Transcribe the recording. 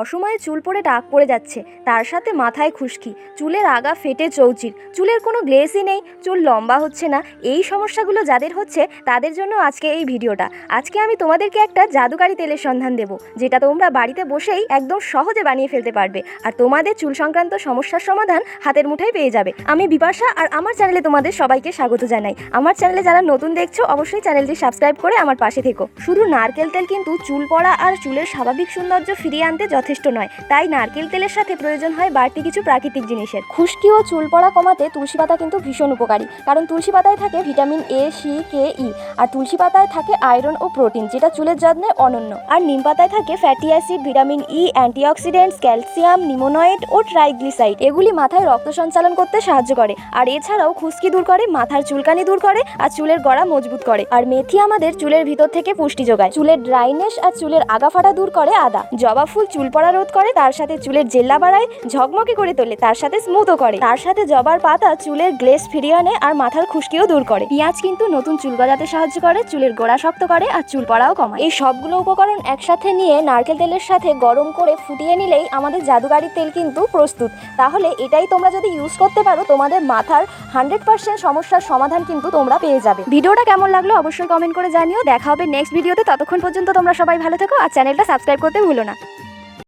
অসময়ে চুল পরে টাক পড়ে যাচ্ছে। তার সাথে মাথায় খুশকি। চুলের আগা ফেটে চৌচির চুলের কোনো গ্লেসই নেই। চুল লম্বা হচ্ছে না। এই সমস্যাগুলো যাদের হচ্ছে, তাদের জন্য আজকে এই ভিডিওটা। আজকে আমি তোমাদেরকে একটা জাদুকারি তেলের সন্ধান দেব, যেটা তোমরা বাড়িতে বসেই একদম সহজে বানিয়ে ফেলতে পারবে। আর তোমাদের চুল সংক্রান্ত সমস্যার সমাধান হাতের মুঠোয় পেয়ে যাবে। আমি বিপাশা আর আমার চ্যানেলে তোমাদের সবাইকে স্বাগত জানাই। আমার চ্যানেলে যারা নতুন দেখছ, অবশ্যই চ্যানেলটি সাবস্ক্রাইব করে আমার পাশে থেকো। শুধু নারকেল তেল কিন্তু চুল পড়া আর চুলের স্বাভাবিক সৌন্দর্য ফিরিয়ে আনতে যথেষ্ট নয়। তাই নারকেল তেলের সাথে প্রয়োজন হয় বাড়তি কিছু প্রাকৃতিক জিনিসের। খুশকি ও চুল পড়া কমাতে তুলসী পাতা কিন্তু ভীষণ উপকারী, কারণ তুলসী পাতায় থাকে ভিটামিন এ, সি, কে, ই, আর তুলসী পাতায় থাকে আয়রন ও প্রোটিন, যেটা চুলের যত্নে অনন্য। আর নিম পাতায় থাকে fatty acid, vitamin E, antioxidants, calcium, নিমোনয়েড ও ট্রাইগ্লিসাইড। এগুলি মাথায় রক্ত সঞ্চালন করতে সাহায্য করে। আর এছাড়াও খুশকি দূর করে, মাথার চুলকানি দূর করে আর চুলের গড়া মজবুত করে। আর মেথি আমাদের চুলের ভিতর থেকে পুষ্টি যোগায়। চুলের ড্রাইনেস আর চুলের আগা ফাটা দূর করে আদা। জবা ফুল চুল পড়া রোধ করে, তার সাথে চুলের জেল্লা বাড়ায়, ঝকমকে করে তোলে, তার সাথে স্মুথও করে। তার সাথে জবার পাতা চুলের গ্লেস ফিরিয়ে আনে আর মাথার খুশকিও দূর করে। পেঁয়াজ কিন্তু নতুন চুল গজাতে সাহায্য করে, চুলের গোড়া শক্ত করে আর চুল পড়াও কমায়। এই সবগুলো উপকরণ একসাথে নিয়ে নারকেল তেলের সাথে গরম করে ফুটিয়ে নিলেই আমাদের জাদুকারি তেল কিন্তু প্রস্তুত। তাহলে এটাই তোমরা যদি ইউজ করতে পারো, তোমাদের মাথার হান্ড্রেড পার্সেন্ট সমস্যার সমাধান কিন্তু তোমরা পেয়ে যাবে। ভিডিওটা কেমন লাগল অবশ্যই কমেন্ট করে জানিও। দেখা হবে নেক্সট ভিডিওতে ততক্ষণ পর্যন্ত তোমরা সবাই ভালো থেকো আর চ্যানেলটা সাবস্ক্রাইব করতে ভুলো না।